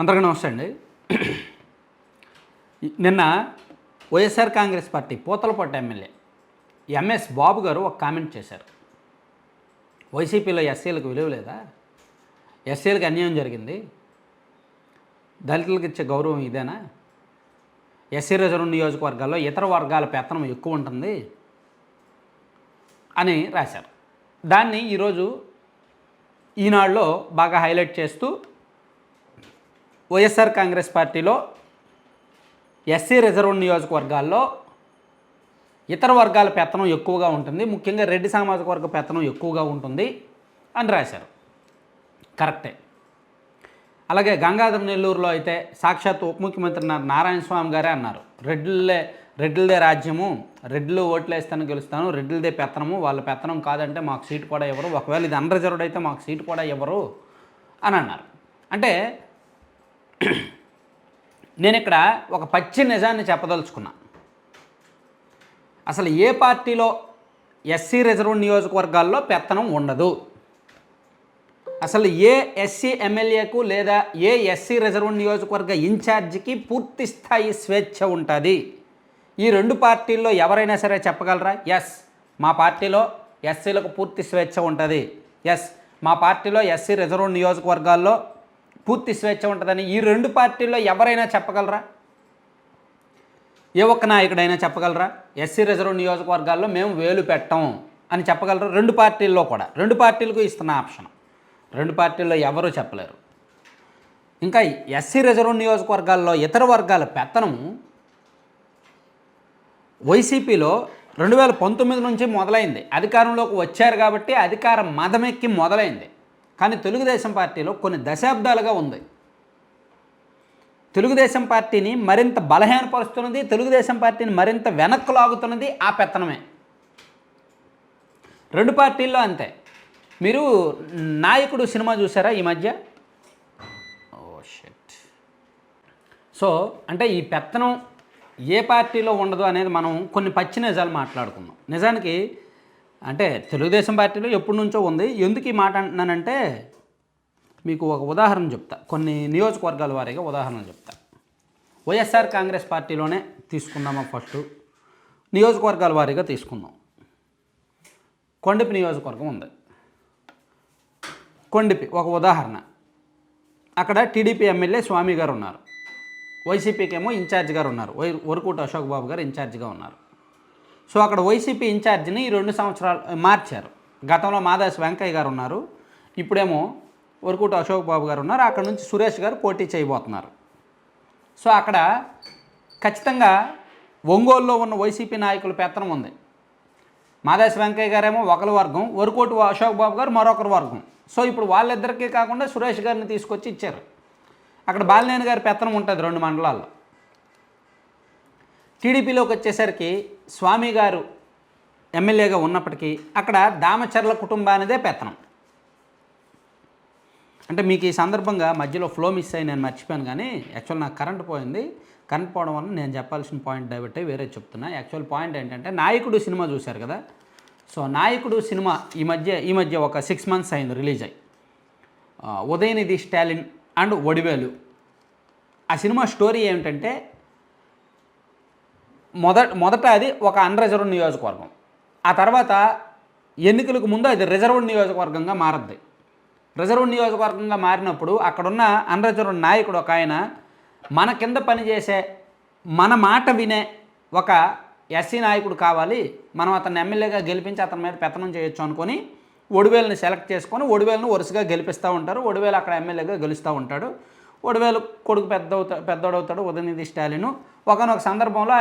అందరికీ నమస్తే అండి. నిన్న YSR Congress party Puthalapattu MLA MS Babu garu ఒక కామెంట్ చేశారు. వైసీపీలో ఎస్సీలకు విలువ లేదా? ఎస్సీలకు అన్యాయం జరిగింది. దళితులకు ఇచ్చే గౌరవం ఇదేనా? ఎస్సీ రిజర్వ్ నియోజకవర్గాల్లో ఇతర వర్గాల పెత్తనం ఎక్కువ ఉంటుంది అని రాశారు. దాన్ని ఈరోజు ఈనాడులో బాగా హైలైట్ చేస్తూ వైఎస్ఆర్ కాంగ్రెస్ పార్టీలో ఎస్సీ రిజర్వ్ నియోజకవర్గాల్లో ఇతర వర్గాల పెత్తనం ఎక్కువగా ఉంటుంది. ముఖ్యంగా రెడ్డి సామాజిక వర్గ పెత్తనం ఎక్కువగా ఉంటుంది అని రాశారు. కరెక్టే. అలాగే గంగాధర నెల్లూరులో అయితే సాక్షాత్ ఉప ముఖ్యమంత్రి నారాయణ స్వామి గారే అన్నారు. రెడ్లే రెడ్లదే రాజ్యము రెడ్లు ఓట్లు వేస్తాను గెలుస్తాను రెడ్లదే పెత్తనము వాళ్ళ పెత్తనం కాదంటే మాకు సీటు కూడా ఇవ్వరు. ఒకవేళ ఇది అన్రిజర్వ్డ్ అయితే మాకు సీటు కూడా ఇవ్వరు అని అన్నారు. అంటే నేను ఇక్కడ ఒక పచ్చి నిజాన్ని చెప్పదలుచుకున్నా. అసలు ఏ పార్టీలో ఎస్సీ రిజర్వ్ నియోజకవర్గాల్లో పెత్తనం ఉండదు. అసలు ఏ ఎస్సీ ఎమ్మెల్యేకు లేదా ఏ ఎస్సీ రిజర్వ్ నియోజకవర్గ ఇన్ఛార్జికి పూర్తి స్థాయి స్వేచ్ఛ ఉంటుంది? ఈ రెండు పార్టీల్లో ఎవరైనా సరే చెప్పగలరా? ఎస్ మా పార్టీలో ఎస్సీలకు పూర్తి స్వేచ్ఛ ఉంటుంది. ఎస్ మా పార్టీలో ఎస్సీ రిజర్వ్ నియోజకవర్గాల్లో పూర్తి స్వేచ్ఛ ఉంటుందని ఈ రెండు పార్టీల్లో ఎవరైనా చెప్పగలరా? ఏ ఒక్క నాయకుడైనా చెప్పగలరా? ఎస్సీ రిజర్వ్ నియోజకవర్గాల్లో మేము వేలు పెట్టం అని చెప్పగలరు? రెండు పార్టీల్లో కూడా. రెండు పార్టీలకు ఇస్తున్న ఆప్షన్. రెండు పార్టీల్లో ఎవరూ చెప్పలేరు. ఇంకా ఎస్సీ రిజర్వ్ నియోజకవర్గాల్లో ఇతర వర్గాల పెత్తనం వైసీపీలో రెండు వేల పంతొమ్మిది నుంచి మొదలైంది. అధికారంలోకి వచ్చారు కాబట్టి అధికారం మదమెక్కి మొదలైంది. కానీ తెలుగుదేశం పార్టీలో కొన్ని దశాబ్దాలుగా ఉంది. తెలుగుదేశం పార్టీని మరింత బలహీనపరుస్తున్నది తెలుగుదేశం పార్టీని మరింత వెనక్కు లాగుతున్నది ఆ పెత్తనమే. రెండు పార్టీల్లో అంతే. మీరు నాయకుడు సినిమా చూసారా ఈ మధ్య? ఓ షెట్. సో అంటే ఈ పెత్తనం ఏ పార్టీలో ఉండదు అనేది మనం కొన్ని పచ్చి నిజాలు మాట్లాడుకుందాం. నిజానికి అంటే తెలుగుదేశం పార్టీలో ఎప్పటి నుంచో ఉంది. ఎందుకు ఈ మాట అంటున్నానంటే మీకు ఒక ఉదాహరణ చెప్తా. కొన్ని నియోజకవర్గాల వారీగా ఉదాహరణ చెప్తా. వైఎస్ఆర్ కాంగ్రెస్ పార్టీలోనే తీసుకుందామా ఫస్ట్? నియోజకవర్గాల వారీగా తీసుకుందాం. కొండపి నియోజకవర్గం ఉంది. కొండపి ఒక ఉదాహరణ. అక్కడ టీడీపీ ఎమ్మెల్యే స్వామి గారు ఉన్నారు. వైసీపీకి ఏమో ఇన్ఛార్జ్ గారు ఉన్నారు. వై వరకుట అశోక్ బాబు గారు ఇన్ఛార్జ్గా ఉన్నారు. సో అక్కడ వైసీపీ ఇన్ఛార్జిని ఈ రెండు సంవత్సరాలు మార్చారు. గతంలో మాదాసి వెంకయ్య గారు ఉన్నారు. ఇప్పుడేమో వరకుట అశోక్ బాబు గారు ఉన్నారు. అక్కడ నుంచి సురేష్ గారు పోటీ చేయబోతున్నారు. సో అక్కడ ఖచ్చితంగా ఒంగోలులో ఉన్న వైసీపీ నాయకుల పెత్తనం ఉంది. మాదాసి వెంకయ్య గారేమో ఒకరి వర్గం వరకోటి అశోక్ బాబు గారు మరొకరు వర్గం. సో ఇప్పుడు వాళ్ళిద్దరికీ కాకుండా సురేష్ గారిని తీసుకొచ్చి ఇచ్చారు. అక్కడ బాలినేని గారి పెత్తనం ఉంటుంది రెండు మండలాల్లో. టీడీపీలోకి వచ్చేసరికి స్వామి గారు ఎమ్మెల్యేగా ఉన్నప్పటికీ అక్కడ దామచర్ల కుటుంబానిదే పెత్తనం. అంటే మీకు ఈ సందర్భంగా మధ్యలో ఫ్లో మిస్ అయ్యి నేను మర్చిపోయాను కానీ యాక్చువల్ నాకు కరెంట్ పోయింది. కరెంట్ పోవడం వల్ల నేను చెప్పాల్సిన పాయింట్ డైవర్ట్ వేరే చెప్తున్నా. యాక్చువల్ పాయింట్ ఏంటంటే నాయకుడు సినిమా చూశారు కదా. సో నాయకుడు సినిమా ఈ మధ్య ఈ మధ్య ఒక సిక్స్ మంత్స్ అయింది రిలీజ్ అయ్యి. ఉదయనిధి స్టాలిన్ అండ్ ఒడివేలు. ఆ సినిమా స్టోరీ ఏమిటంటే మొదట మొదట అది ఒక అన్రిజర్వ్ నియోజకవర్గం. ఆ తర్వాత ఎన్నికలకు ముందు అది రిజర్వ్ నియోజకవర్గంగా మారద్ది. రిజర్వ్డ్ నియోజకవర్గంగా మారినప్పుడు అక్కడున్న అన్రిజర్వ్ నాయకుడు ఒక ఆయన మన కింద పనిచేసే మన మాట వినే ఒక ఎస్సీ నాయకుడు కావాలి. మనం అతన్ని ఎమ్మెల్యేగా గెలిపించి అతని మీద పెత్తనం చేయొచ్చు అనుకొని ఒడివేలుని సెలెక్ట్ చేసుకొని ఒడివేలును వరుసగా గెలిపిస్తూ ఉంటారు. ఒడివేలు అక్కడ ఎమ్మెల్యేగా గెలుస్తూ ఉంటాడు. ఒడివేలు కొడుకు పెద్ద అవుతా పెద్దోడవుతాడు ఉదయనిధి స్టాలిను. ఒకనొక సందర్భంలో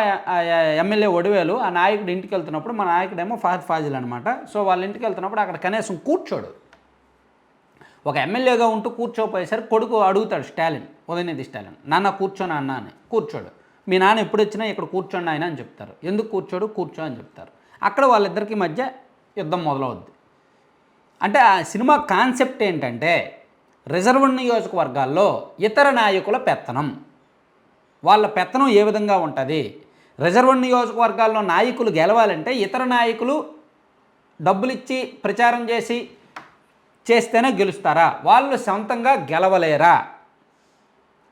ఎమ్మెల్యే ఒడివేలు ఆ నాయకుడు ఇంటికి వెళ్తున్నప్పుడు మా నాయకుడేమో ఫహద్ ఫాజిల్ అనమాట సో వాళ్ళ ఇంటికి వెళ్తున్నప్పుడు అక్కడ కనీసం కూర్చోడు. ఒక ఎమ్మెల్యేగా ఉంటూ కూర్చోపోయేసరికి కొడుకు అడుగుతాడు స్టాలిన్ ఉదయనిధి స్టాలిన్ నాన్న కూర్చోని అన్న అని. కూర్చోడు. మీ నాన్న ఎప్పుడు వచ్చినా ఇక్కడ కూర్చోండి ఆయన అని చెప్తారు. ఎందుకు కూర్చోడు? కూర్చో అని చెప్తారు. అక్కడ వాళ్ళిద్దరికి మధ్య యుద్ధం మొదలవుద్ది. అంటే ఆ సినిమా కాన్సెప్ట్ ఏంటంటే రిజర్వ్ నియోజకవర్గాల్లో ఇతర నాయకుల పెత్తనం. వాళ్ళ పెత్తనం ఏ విధంగా ఉంటుంది? రిజర్వ్ నియోజకవర్గాల్లో నాయకులు గెలవాలంటే ఇతర నాయకులు డబ్బులు ఇచ్చి ప్రచారం చేసి చేస్తేనే గెలుస్తారా? వాళ్ళు సొంతంగా గెలవలేరా?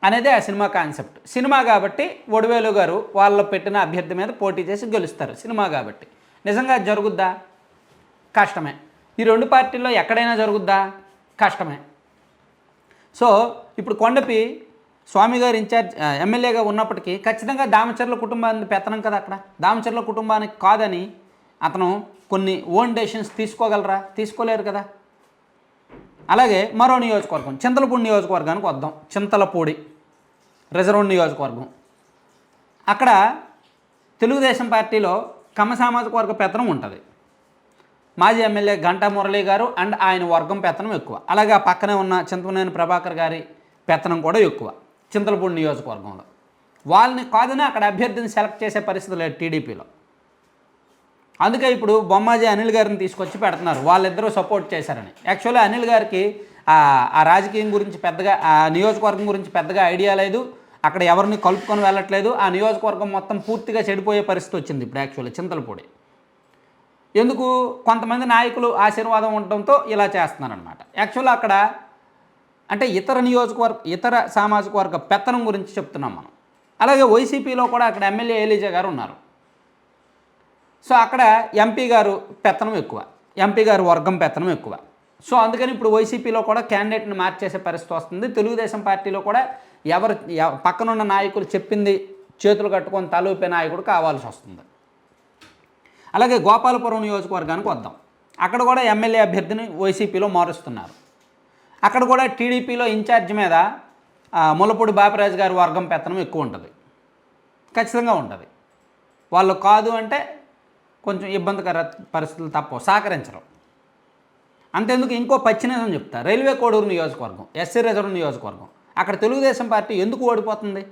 అనేది ఆ సినిమా కాన్సెప్ట్. సినిమా కాబట్టి ఒడివేలు గారు వాళ్ళు పెట్టిన అభ్యర్థి మీద పోటీ చేసి గెలుస్తారు సినిమా కాబట్టి. నిజంగా జరుగుద్దా? కష్టమే. ఈ రెండు పార్టీల్లో ఎక్కడైనా జరుగుద్దా? కష్టమే. సో ఇప్పుడు కొండపి స్వామి గారు ఇన్ఛార్జ్ ఎమ్మెల్యేగా ఉన్నప్పటికీ ఖచ్చితంగా దామచర్ల కుటుంబాన్ని పెత్తనం కదా అక్కడ. దామచర్ల కుటుంబానికి కాదని అతను కొన్ని ఓన్ డెసిషన్స్ తీసుకోగలరా? తీసుకోలేరు కదా. అలాగే మరో నియోజకవర్గం చింతలపూడి నియోజకవర్గానికి వద్దాం. చింతలపూడి రిజర్వ్ నియోజకవర్గం. అక్కడ తెలుగుదేశం పార్టీలో కమ సామాజిక వర్గ పెత్తనం ఉంటుంది. మాజీ ఎమ్మెల్యే గంటా మురళీ గారు అండ్ ఆయన వర్గం పెత్తనం ఎక్కువ. అలాగే ఆ పక్కనే ఉన్న చింతమనేని ప్రభాకర్ గారి పెత్తనం కూడా ఎక్కువ. చింతలపూడి నియోజకవర్గంలో. వాళ్ళని కాదని అక్కడ అభ్యర్థిని సెలెక్ట్ చేసే పరిస్థితి లేదు టీడీపీలో. అందుకే ఇప్పుడు బొమ్మాజీ అనిల్ గారిని తీసుకొచ్చి పెడుతున్నారు. వాళ్ళిద్దరూ సపోర్ట్ చేశారని. యాక్చువల్లీ అనిల్ గారికి ఆ రాజకీయం గురించి పెద్దగా ఆ నియోజకవర్గం గురించి పెద్దగా ఐడియా లేదు. అక్కడ ఎవరిని కలుపుకొని వెళ్ళట్లేదు. ఆ నియోజకవర్గం మొత్తం పూర్తిగా చెడిపోయే పరిస్థితి వచ్చింది ఇప్పుడు యాక్చువల్లీ చింతలపూడి. ఎందుకు? కొంతమంది నాయకులు ఆశీర్వాదం ఉండటంతో ఇలా చేస్తున్నారనమాట యాక్చువల్ అక్కడ అంటే ఇతర నియోజకవర్గ ఇతర సామాజిక వర్గ పెత్తనం గురించి చెప్తున్నాం మనం. అలాగే వైసీపీలో కూడా అక్కడ ఎమ్మెల్యే ఏలీజా గారు ఉన్నారు. సో అక్కడ ఎంపీ గారు పెత్తనం ఎక్కువ ఎంపీ గారు వర్గం పెత్తనం ఎక్కువ. సో అందుకని ఇప్పుడు వైసీపీలో కూడా క్యాండిడేట్ని మార్చేసే పరిస్థితి వస్తుంది. తెలుగుదేశం పార్టీలో కూడా ఎవరు ఎవ- పక్కనున్న నాయకులు చెప్పింది చేతులు కట్టుకొని తలూపే నాయకుడు కావాల్సి వస్తుంది. అలాగే గోపాలపురం నియోజకవర్గానికి వద్దాం. అక్కడ కూడా ఎమ్మెల్యే అభ్యర్థిని వైసీపీలో మారుస్తున్నారు. అక్కడ కూడా టీడీపీలో ఇన్ఛార్జ్ మీద ములపూడి బాపిరాజు గారి వర్గం పెత్తనం ఎక్కువ ఉంటుంది. ఖచ్చితంగా ఉంటుంది. వాళ్ళు కాదు అంటే కొంచెం ఇబ్బందికర పరిస్థితులు తప్పవు సహకరించరు. అంతేందుకు ఇంకో పచ్చినిజం చెప్తా. రైల్వే కోడూరు నియోజకవర్గం ఎస్సీ రిజర్వ్ నియోజకవర్గం. అక్కడ తెలుగుదేశం పార్టీ ఎందుకు ఓడిపోతుంది?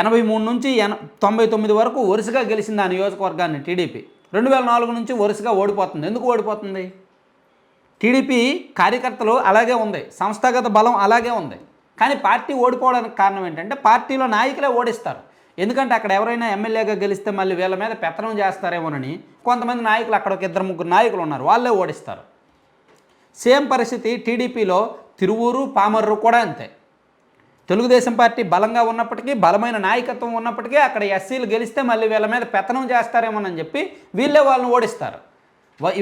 ఎనభై మూడు నుంచి ఎన తొంభై తొమ్మిది వరకు వరుసగా గెలిచింది ఆ నియోజకవర్గాన్ని టీడీపీ. రెండు వేల నాలుగు నుంచి వరుసగా ఓడిపోతుంది. ఎందుకు ఓడిపోతుంది? టీడీపీ కార్యకర్తలు అలాగే ఉంది. సంస్థాగత బలం అలాగే ఉంది. కానీ పార్టీ ఓడిపోవడానికి కారణం ఏంటంటే పార్టీలో నాయకులే ఓడిస్తారు. ఎందుకంటే అక్కడ ఎవరైనా ఎమ్మెల్యేగా గెలిస్తే మళ్ళీ వీళ్ళ మీద పెత్తనం చేస్తారేమోనని కొంతమంది నాయకులు అక్కడ ఒక ఇద్దరు ముగ్గురు నాయకులు ఉన్నారు. వాళ్ళే ఓడిస్తారు. సేమ్ పరిస్థితి టీడీపీలో తిరువూరు పామర్రు కూడా అంతే. తెలుగుదేశం పార్టీ బలంగా ఉన్నప్పటికీ బలమైన నాయకత్వం ఉన్నప్పటికీ అక్కడ ఎస్సీలు గెలిస్తే మళ్ళీ వీళ్ళ మీద పెత్తనం చేస్తారేమోనని చెప్పి వీళ్ళే వాళ్ళని ఓడిస్తారు.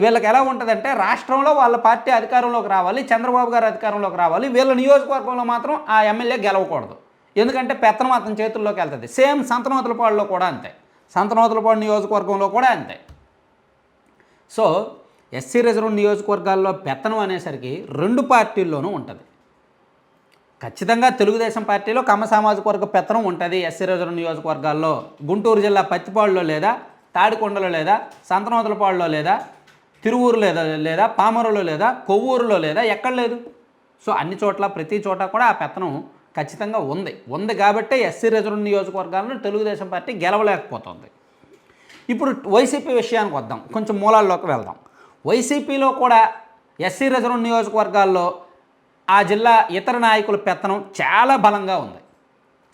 వీళ్ళకి ఎలా ఉంటుందంటే రాష్ట్రంలో వాళ్ళ పార్టీ అధికారంలోకి రావాలి చంద్రబాబు గారు అధికారంలోకి రావాలి వీళ్ళ నియోజకవర్గంలో మాత్రం ఆ ఎమ్మెల్యే గెలవకూడదు. ఎందుకంటే పెత్తనం అతని చేతుల్లోకి వెళ్తుంది. సేమ్ సంతనోతులపాడులో కూడా అంతే. సంతనోతులపాడు నియోజకవర్గంలో కూడా అంతే. సో ఎస్సీ రిజర్వ్ నియోజకవర్గాల్లో పెత్తనం అనేసరికి రెండు పార్టీల్లోనూ ఉంటుంది. ఖచ్చితంగా తెలుగుదేశం పార్టీలో కమ్మ సామాజిక వర్గ పెత్తనం ఉంటుంది ఎస్సీ రిజర్వ్ నియోజకవర్గాల్లో. గుంటూరు జిల్లా పత్తిపాడులో లేదా తాడికొండలో లేదా సంతనోతులపాడులో లేదా తిరువూరు లేదా లేదా పామరులో లేదా కొవ్వూరులో లేదా ఎక్కడ లేదు. సో అన్ని చోట్ల ప్రతి చోట కూడా ఆ పెత్తనం ఖచ్చితంగా ఉంది. ఉంది కాబట్టి ఎస్సీ రిజర్వ్ నియోజకవర్గాలను తెలుగుదేశం పార్టీ గెలవలేకపోతుంది. ఇప్పుడు వైసీపీ విషయానికి వద్దాం. కొంచెం మూలాల్లోకి వెళ్దాం. వైసీపీలో కూడా ఎస్సీ రిజర్వ్ నియోజకవర్గాల్లో ఆ జిల్లా ఇతర నాయకుల పెత్తనం చాలా బలంగా ఉంది.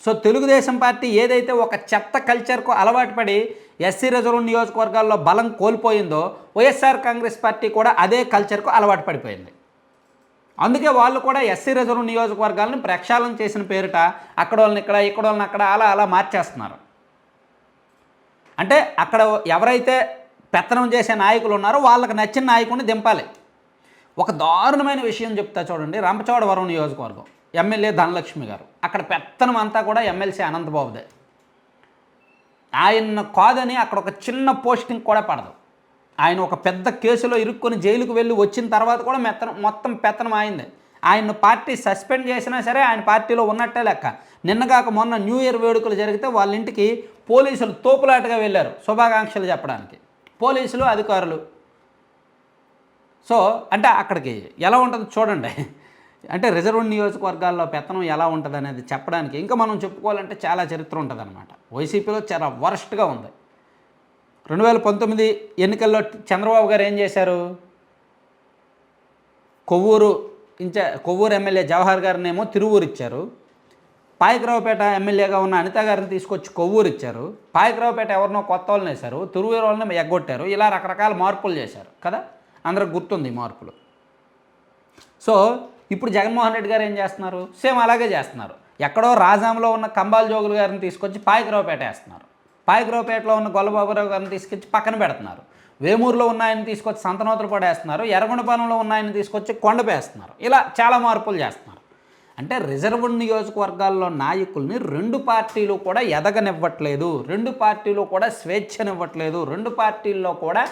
సో తెలుగుదేశం పార్టీ ఏదైతే ఒక చెత్త కల్చర్కు అలవాటు పడి ఎస్సీ రిజర్వ్ నియోజకవర్గాల్లో బలం కోల్పోయిందో వైఎస్ఆర్ కాంగ్రెస్ పార్టీ కూడా అదే కల్చర్కు అలవాటు పడిపోయింది. అందుకే వాళ్ళు కూడా ఎస్సీ రిజర్వ్ నియోజకవర్గాలను ప్రక్షాళన చేసిన పేరిట అక్కడ వాళ్ళని ఇక్కడ ఇక్కడ వాళ్ళని అక్కడ అలా అలా మార్చేస్తున్నారు. అంటే అక్కడ ఎవరైతే పెత్తనం చేసే నాయకులు ఉన్నారో వాళ్ళకి నచ్చిన నాయకుడిని దింపాలి. ఒక దారుణమైన విషయం చెప్తా చూడండి. రంపచోడవరం నియోజకవర్గం. ఎమ్మెల్యే ధనలక్ష్మి గారు. అక్కడ పెత్తనం అంతా కూడా ఎమ్మెల్సీ అనంతబాబుదే. ఆయన కాదని అక్కడ ఒక చిన్న పోస్టింగ్ కూడా పడదు. ఆయన ఒక పెద్ద కేసులో ఇరుక్కొని జైలుకు వెళ్ళి వచ్చిన తర్వాత కూడా మెత్తనం మొత్తం పెత్తనం అయింది ఆయన పార్టీ సస్పెండ్ చేసినా సరే ఆయన పార్టీలో ఉన్నట్టే లెక్క. నిన్నగాక మొన్న న్యూ ఇయర్ వేడుకలు జరిగితే వాళ్ళ ఇంటికి పోలీసులు తోపులాటగా వెళ్ళారు శుభాకాంక్షలు చెప్పడానికి. పోలీసులు అధికారులు. సో అంటే అక్కడికి ఎలా ఉంటుంది చూడండి. అంటే రిజర్వ్ నియోజకవర్గాల్లో పెత్తనం ఎలా ఉంటుంది అనేది చెప్పడానికి ఇంకా మనం చెప్పుకోవాలంటే చాలా చరిత్ర ఉంటుంది అనమాట వైసీపీలో చాలా వరస్ట్గా ఉంది. రెండు వేల పంతొమ్మిది ఎన్నికల్లో చంద్రబాబు గారు ఏం చేశారు? కొవ్వూరు ఇంచా కొవ్వూరు ఎమ్మెల్యే జవహర్ గారినేమో తిరువూరు ఇచ్చారు. పాయకరావుపేట ఎమ్మెల్యేగా ఉన్న అనిత గారిని తీసుకొచ్చి కొవ్వూరు ఇచ్చారు. పాయకరావుపేట ఎవరినో కొత్త వాళ్ళని వేశారు. తిరువూరు వాళ్ళని ఎగ్గొట్టారు. ఇలా రకరకాల మార్పులు చేశారు కదా? అందరికి గుర్తుంది ఈ మార్పులు. సో ఇప్పుడు జగన్మోహన్ రెడ్డి గారు ఏం చేస్తున్నారు? సేమ్ అలాగే చేస్తున్నారు. ఎక్కడో రాజాంలో ఉన్న కంబాల జోగులు గారిని తీసుకొచ్చి పాయకరావుపేట వేస్తున్నారు. పాయకరావుపేటలో ఉన్న గొల్లబాబురావు గారిని తీసుకొచ్చి పక్కన పెడుతున్నారు. వేమూరులో ఉన్న ఆయన తీసుకొచ్చి సంతనోతలు పడేస్తున్నారు ఎర్రగొండపాలెంలో ఉన్న ఆయన తీసుకొచ్చి కొండపేస్తున్నారు ఇలా చాలా మార్పులు చేస్తున్నారు. అంటే రిజర్వ్డ్ నియోజకవర్గాల్లో నాయకుల్ని రెండు పార్టీలు కూడా ఎదగనివ్వట్లేదు. రెండు పార్టీలు కూడా స్వేచ్ఛనివ్వట్లేదు. రెండు పార్టీల్లో కూడా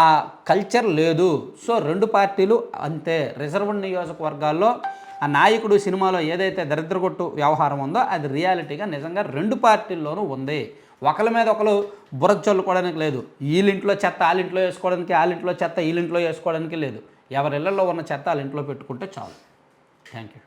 ఆ కల్చర్ లేదు. సో రెండు పార్టీలు అంతే. రిజర్వ్డ్ నియోజకవర్గాల్లో ఆ నాయకుడు సినిమాలో ఏదైతే దరిద్రగొట్టు వ్యవహారం ఉందో అది రియాలిటీగా నిజంగా రెండు పార్టీల్లోనూ ఉంది. ఒకరి మీద ఒకరు బుర్ర చల్లుకోవడానికి లేదు. వీళ్ళింట్లో చెత్త వాళ్ళింట్లో వేసుకోవడానికి వాళ్ళింట్లో చెత్త వీళ్ళింట్లో వేసుకోవడానికి లేదు. ఎవరి ఇళ్ళలో ఉన్న చెత్త వాళ్ళ ఇంట్లో పెట్టుకుంటే చాలు. Thank you